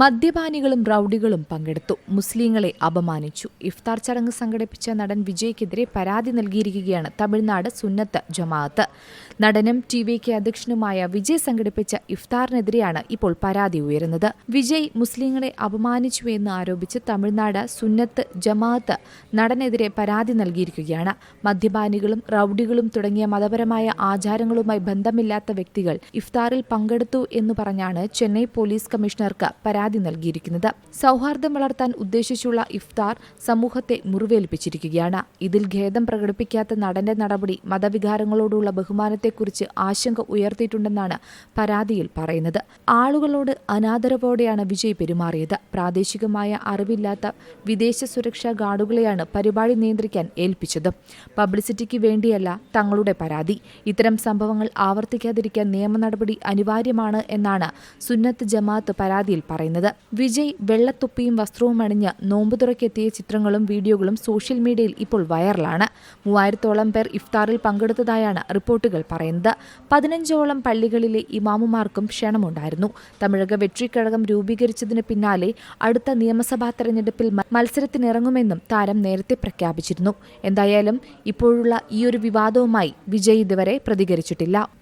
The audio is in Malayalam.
മദ്യപാനികളും റൌഡികളും പങ്കെടുത്തു. മുസ്ലിങ്ങളെ അപമാനിച്ചു. ഇഫ്താർ ചടങ്ങ് സംഘടിപ്പിച്ച നടൻ വിജയ്ക്കെതിരെ പരാതി നൽകിയിരിക്കുകയാണ് തമിഴ്നാട് സുന്നത്ത് ജമാഅത്ത്. നടനും ടി വി കെ അധ്യക്ഷനുമായ വിജയ് സംഘടിപ്പിച്ച ഇഫ്താറിനെതിരെയാണ് ഇപ്പോൾ പരാതി ഉയരുന്നത്. വിജയ് മുസ്ലിങ്ങളെ അപമാനിച്ചു എന്ന് ആരോപിച്ച് തമിഴ്നാട് സുന്നത്ത് ജമാഅത്ത് നടനെതിരെ പരാതി നൽകിയിരിക്കുകയാണ്. മദ്യപാനികളും റൌഡികളും തുടങ്ങിയ മതപരമായ ആചാരങ്ങളുമായി ബന്ധമില്ലാത്ത വ്യക്തികൾ ഇഫ്താറിൽ പങ്കെടുത്തു എന്ന് പറഞ്ഞാണ് ചെന്നൈ പോലീസ് കമ്മീഷണർക്ക് പരാതി നൽകിയിരിക്കുന്നത്. സൗഹാർദ്ദം വളർത്താൻ ഉദ്ദേശിച്ചുള്ള ഇഫ്താർ സമൂഹത്തെ മുറിവേൽപ്പിച്ചിരിക്കുകയാണ്. ഇതിൽ ഖേദം പ്രകടിപ്പിക്കാത്ത നടന്റെ നടപടി മതവികാരങ്ങളോടുള്ള ബഹുമാനത്തെക്കുറിച്ച് ആശങ്ക ഉയർത്തിയിട്ടുണ്ടെന്നാണ് പരാതിയിൽ പറയുന്നത്. ആളുകളോട് അനാദരവോടെയാണ് വിജയ് പെരുമാറിയത്. പ്രാദേശികമായ അറിവില്ലാത്ത വിദേശ സുരക്ഷാ ഗാർഡുകളെയാണ് പരിപാടി നിയന്ത്രിക്കാൻ ഏൽപ്പിച്ചത്. പബ്ലിസിറ്റിക്ക് വേണ്ടിയല്ല തങ്ങളുടെ പരാതി. ഇത്തരം സംഭവങ്ങൾ ആവർത്തിക്കാതിരിക്കാൻ നിയമ നടപടി അനിവാര്യമാണ് എന്നാണ് സുന്നത്ത് ജമാഅത്ത് പരാതിയിൽ പറയുന്നത്. വിജയ് വെള്ളത്തുപ്പിയും വസ്ത്രവും അണിഞ്ഞ് നോമ്പ് തുറക്കെത്തിയ ചിത്രങ്ങളും വീഡിയോകളും സോഷ്യൽ മീഡിയയിൽ ഇപ്പോൾ വൈറലാണ്. മൂവായിരത്തോളം പേർ ഇഫ്താറിൽ പങ്കെടുത്തതായാണ് റിപ്പോർട്ടുകൾ പറയുന്നത്. പതിനഞ്ചോളം പള്ളികളിലെ ഇമാമുമാർക്കും ക്ഷണമുണ്ടായിരുന്നു. തമിഴക വെട്രിക്കഴകം രൂപീകരിച്ചതിന് പിന്നാലെ അടുത്ത നിയമസഭാ തെരഞ്ഞെടുപ്പിൽ മത്സരത്തിനിറങ്ങുമെന്നും താരം നേരത്തെ പ്രഖ്യാപിച്ചിരുന്നു. എന്തായാലും ഇപ്പോഴുള്ള ഈയൊരു വിവാദവുമായി വിജയ് ഇതുവരെ പ്രതികരിച്ചിട്ടില്ല.